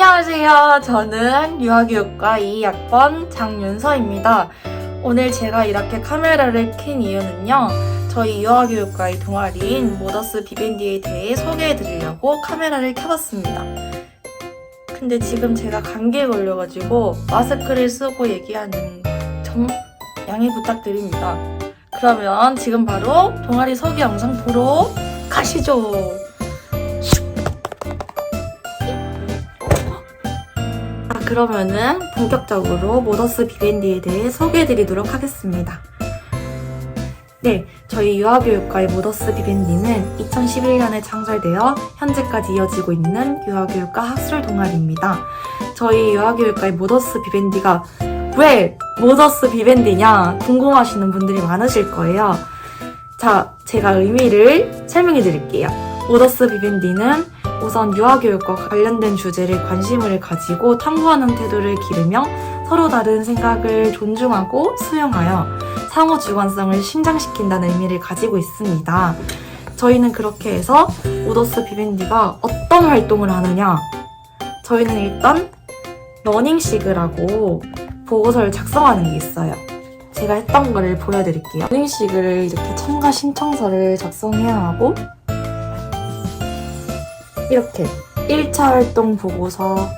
안녕하세요. 저는 유아교육과 2학번 장윤서입니다. 오늘 제가 이렇게 카메라를 켠 이유는요. 저희 유아교육과의 동아리인 모더스 비밴디에 대해 소개해 드리려고 카메라를 켜봤습니다. 근데 지금 제가 감기에 걸려가지고 마스크를 쓰고 얘기하는 점 양해 부탁드립니다. 그러면 지금 바로 동아리 소개 영상 보러 가시죠. 그러면은 본격적으로 모더스 비밴디에 대해 소개해드리도록 하겠습니다. 네, 저희 유아교육과의 모더스 비밴디는 2011년에 창설되어 현재까지 이어지고 있는 유아교육과 학술 동아리입니다. 저희 유아교육과의 모더스 비밴디가 왜 모더스 비밴디냐 궁금하시는 분들이 많으실 거예요. 자, 제가 의미를 설명해 드릴게요. 모더스 비밴디는 우선 유아교육과 관련된 주제를 관심을 가지고 탐구하는 태도를 기르며 서로 다른 생각을 존중하고 수용하여 상호 주관성을 신장시킨다는 의미를 가지고 있습니다. 저희는 그렇게 해서 모더스 비밴디가 어떤 활동을 하느냐? 저희는 일단 러닝시그라고 보고서를 작성하는 게 있어요. 제가 했던 거를 보여드릴게요. 러닝시그를 이렇게 참가 신청서를 작성해야 하고 이렇게 1차 활동 보고서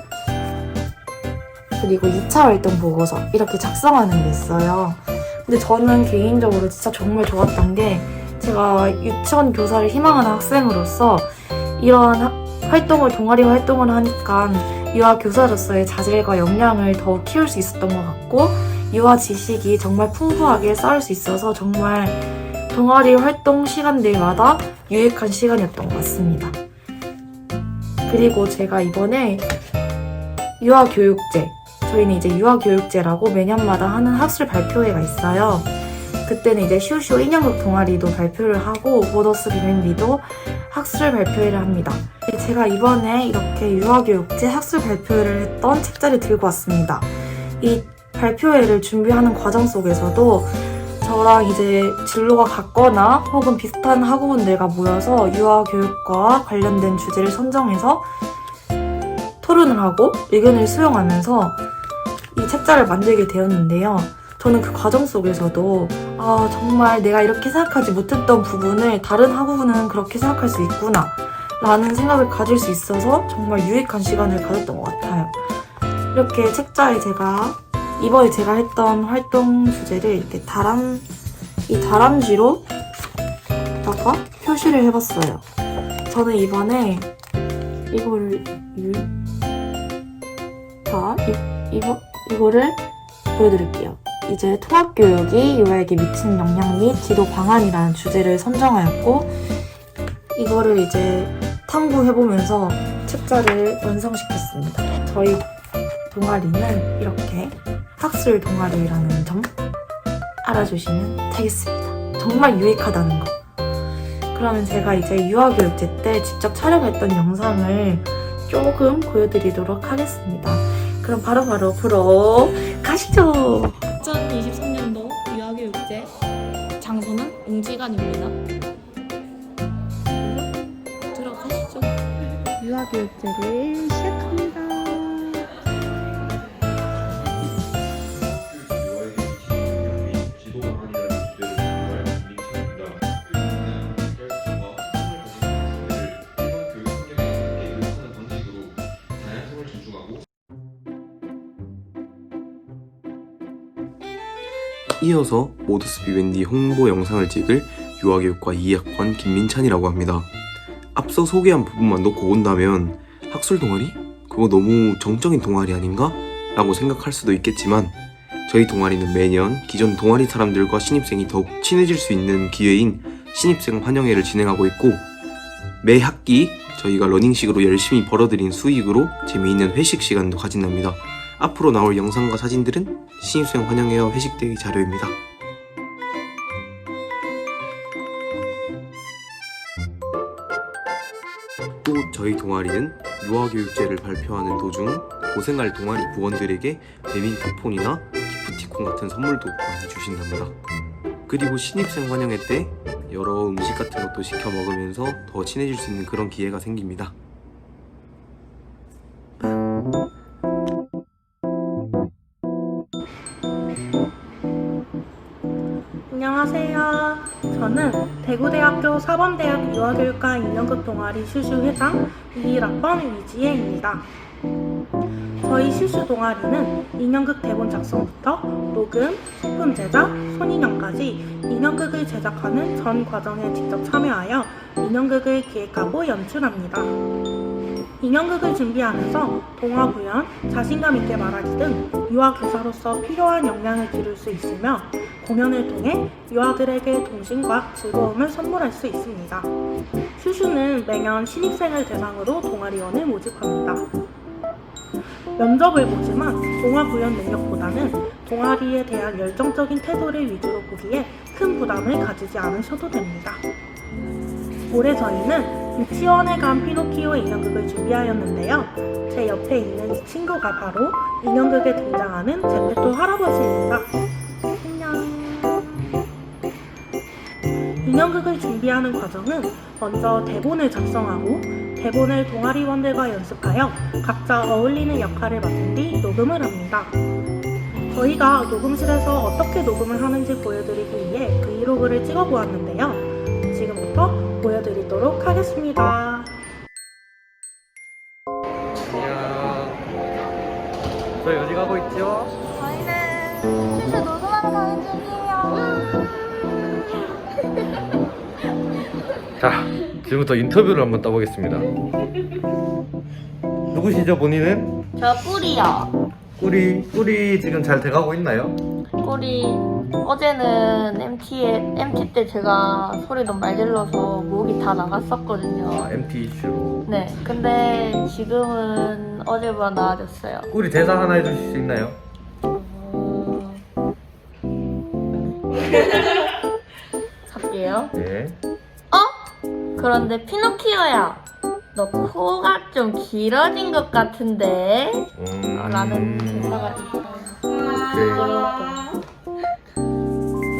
그리고 2차 활동 보고서 이렇게 작성하는 게 있어요. 근데 저는 개인적으로 진짜 정말 좋았던 게 제가 유치원 교사를 희망하는 학생으로서 이런 하- 활동을 동아리 활동을 하니까 유아 교사로서의 자질과 역량을 더 키울 수 있었던 것 같고 유아 지식이 정말 풍부하게 쌓을 수 있어서 정말 동아리 활동 시간들마다 유익한 시간이었던 것 같습니다. 그리고 제가 이번에 유아교육제, 저희는 이제 유아교육제라고 매년마다 하는 학술 발표회가 있어요. 그때는 이제 슈슈 인형극 동아리도 발표를 하고 모더스 비밴디도 학술 발표회를 합니다. 제가 이번에 이렇게 유아교육제 학술 발표회를 했던 책자를 들고 왔습니다. 이 발표회를 준비하는 과정 속에서도 저랑 이제 진로가 같거나 혹은 비슷한 학우분들과 모여서 유아교육과 관련된 주제를 선정해서 토론을 하고 의견을 수용하면서 이 책자를 만들게 되었는데요. 저는 그 과정 속에서도 아 정말 내가 이렇게 생각하지 못했던 부분을 다른 학우분은 그렇게 생각할 수 있구나 라는 생각을 가질 수 있어서 정말 유익한 시간을 가졌던 것 같아요. 이렇게 책자에 제가 이번에 제가 했던 활동 주제를 이렇게 다람 이 다람쥐로 다가 표시를 해봤어요. 저는 이번에 이거를 유... 자 이, 이거 이거를 보여드릴게요. 이제 통합교육이 유아에게 미치는 영향 및 지도 방안이라는 주제를 선정하였고 이거를 이제 탐구해보면서 책자를 완성시켰습니다. 저희 동아리는 이렇게 학술 동아리라는 점 알아주시면 되겠습니다. 정말 유익하다는 거. 그러면 제가 이제 유아교육제 때 직접 촬영했던 영상을 조금 보여드리도록 하겠습니다. 그럼 바로바로 보러 가시죠. 2023년도 유아교육제 장소는 웅지관입니다. 들어가시죠. 유아교육제를 시작합니다. 이어서 모더스 비밴디 홍보 영상을 찍을 유아교육과 2학번 김민찬이라고 합니다. 앞서 소개한 부분만 놓고 온다면 학술 동아리? 그거 너무 정적인 동아리 아닌가? 라고 생각할 수도 있겠지만 저희 동아리는 매년 기존 동아리 사람들과 신입생이 더욱 친해질 수 있는 기회인 신입생 환영회를 진행하고 있고 매 학기 저희가 러닝식으로 열심히 벌어들인 수익으로 재미있는 회식 시간도 가진답니다. 앞으로 나올 영상과 사진들은 신입생 환영회와 회식 때의 자료입니다. 또 저희 동아리는 유아교육제를 발표하는 도중 고생할 동아리 부원들에게 배민 쿠폰이나 기프티콘 같은 선물도 많이 주신답니다. 그리고 신입생 환영회 때 여러 음식 같은 것도 시켜 먹으면서 더 친해질 수 있는 그런 기회가 생깁니다. 안녕하세요. 저는 대구대학교 사범대학 유아교육과 인형극 동아리 슈슈 회장 21학번 위지혜입니다. 저희 슈슈 동아리는 인형극 대본 작성부터 녹음, 소품 제작, 손인형까지 인형극을 제작하는 전 과정에 직접 참여하여 인형극을 기획하고 연출합니다. 인형극을 준비하면서 동화 구현, 자신감 있게 말하기 등 유아 교사로서 필요한 역량을 기를 수 있으며 공연을 통해 유아들에게 동심과 즐거움을 선물할 수 있습니다. 슈슈는 매년 신입생을 대상으로 동아리원을 모집합니다. 면접을 보지만 동화 구현 능력보다는 동아리에 대한 열정적인 태도를 위주로 보기에 큰 부담을 가지지 않으셔도 됩니다. 올해 저희는 유치원에 간 피노키오 인형극을 준비하였는데요. 제 옆에 있는 이 친구가 바로 인형극에 등장하는 제페토 할아버지입니다. 안녕. 인형극을 준비하는 과정은 먼저 대본을 작성하고 대본을 동아리원들과 연습하여 각자 어울리는 역할을 맡은 뒤 녹음을 합니다. 저희가 녹음실에서 어떻게 녹음을 하는지 보여드리기 위해 브이로그를 찍어 보았는데요. 지금부터 보여드리 도록 하겠습니다. 안녕. 저희 어디 가고 있죠? 저희는 슈슈 노동하러 가는 중이에요. 자, 지금부터 인터뷰를 한번 떠보겠습니다. 누구시죠, 본인은? 저 꿀이요. 꿀이, 꿀이 지금 잘 돼가고 있나요? 꿀이 어제는 MT에 MT 때 제가 소리 너무 많이 질러서 목이 다 나갔었거든요. 아, MT 이슈로. 네, 근데 지금은 어제보다 나아졌어요. 꿀이 대사 하나 해주실 수 있나요? 할게요. 네. 그런데 피노키오야, 너 코가 좀 길어진 것 같은데? 음... 라는 대사가 있어요. 오케이.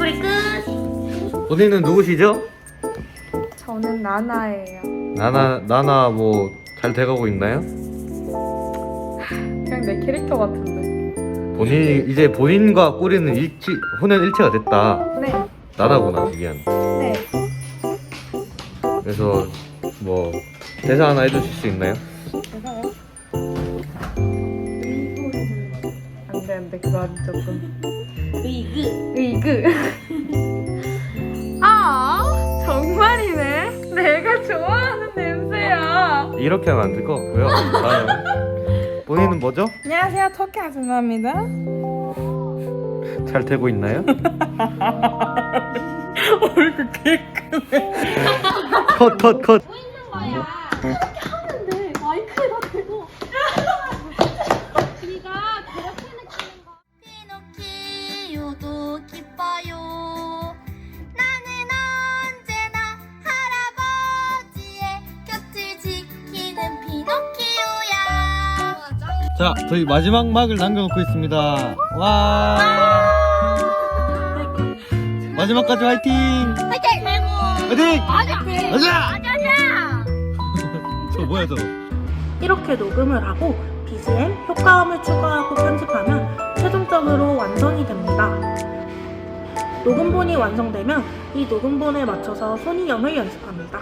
꿀이 끝! 본인은 누구시죠? 저는 나나예요. 나나, 나나 뭐 잘 돼가고 있나요? 그냥 내 캐릭터 같은데. 본인이 이제 본인과 꿀이는 일치, 혼연 일체가 됐다. 네, 나나구나, 지금. 네. 그래서 뭐 대사 하나 해주실 수 있나요? 대사요? 안돼 안돼 그거 아직 조금. 으이그! 으이그. 아 정말이네. 내가 좋아하는 냄새야. 이렇게 하면 안 될 것 같고요. 본인은 뭐죠? 안녕하세요 터키 아줌마입니다. 잘 되고 있나요? 얼굴 개크네. 컷컷 컷. 피노키오도 자 저희 마지막 막을 남겨놓고 있습니다. 와. 마지막까지 화이팅! 화이팅! 화이팅! 화이팅! 가자! 가자! 저 뭐야 저? 이렇게 녹음을 하고 BGM, 효과음을 추가하고 편집하면 최종적으로 완성이 됩니다. 녹음본이 완성되면 이 녹음본에 맞춰서 손인형을 연습합니다.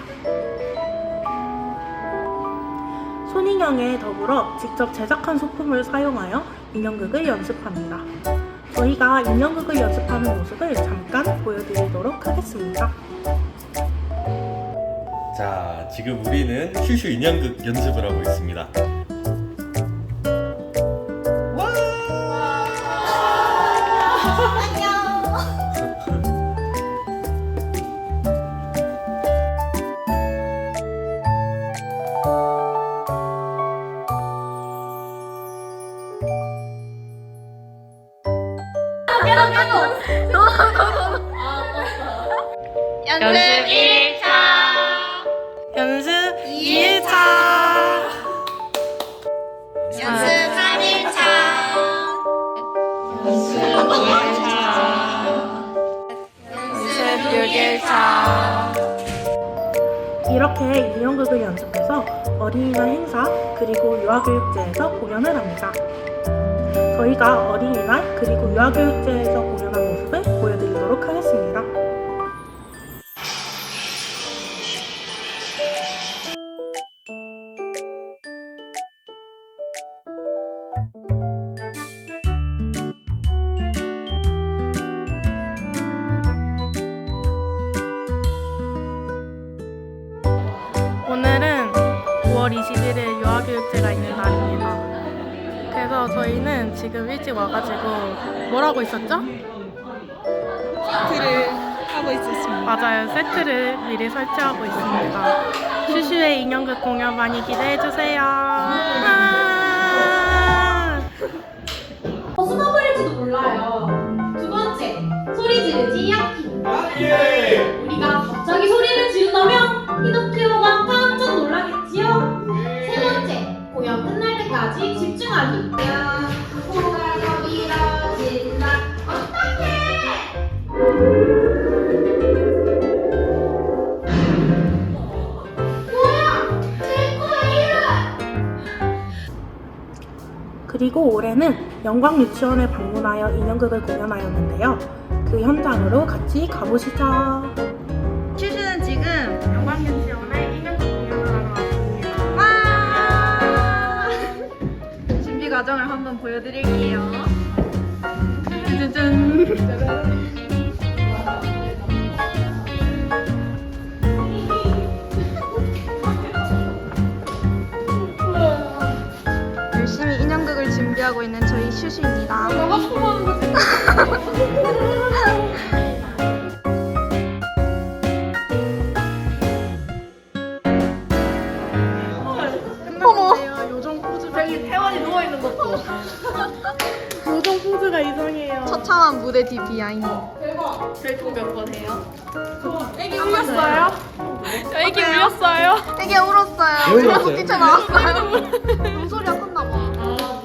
손인형에 더불어 직접 제작한 소품을 사용하여 인형극을 연습합니다. 저희가 인형극을 연습하는 모습을 잠깐 보여드리도록 하겠습니다. 자, 지금 우리는 슈슈 인형극 연습을 하고 있습니다. 이렇게 인형극을 연습해서 어린이날 행사 그리고 유아교육제에서 공연을 합니다. 저희가 어린이날 그리고 유아교육제에서 공연한 모습을 보여드리도록 하겠습니다. 그래서 저희는 지금 일찍 와가지고 뭐라고 있었죠? 세트를 하고 있었습니다. 맞아요. 세트를 미리 설치하고 있습니다. 슈슈의 인형극 공연 많이 기대해주세요. 아~ 벗어나 버릴지도 몰라요. 두 번째, 소리 지르지 않기. 우리가 갑자기 소리를 지른다면 피노키오가 깜짝 놀라겠지요. 세 번째, 공연 끝날 때까지 집중하기. 그리고 올해는 영광 유치원에 방문하여 인형극을 공연하였는데요. 그 현장으로 같이 가보시죠. 한번 보여드릴게요. 짜잔. 열심히 인형극을 준비하고 있는 저희 슈슈입니다. 끝났는데요. 무대 뒤 비하인드. 애기 울렸어요? 애기 울렸어요? 애기 울었어요. 왜 울었어요? 뛰쳐 나왔어요. 물소리가 컸나 봐.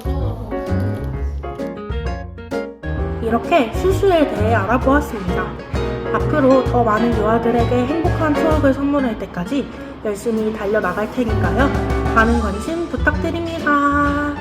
이렇게 슈슈에 대해 알아보았습니다. 앞으로 더 많은 유아들에게 행복한 추억을 선물할 때까지 열심히 달려나갈 테니까요. 많은 관심 부탁드립니다.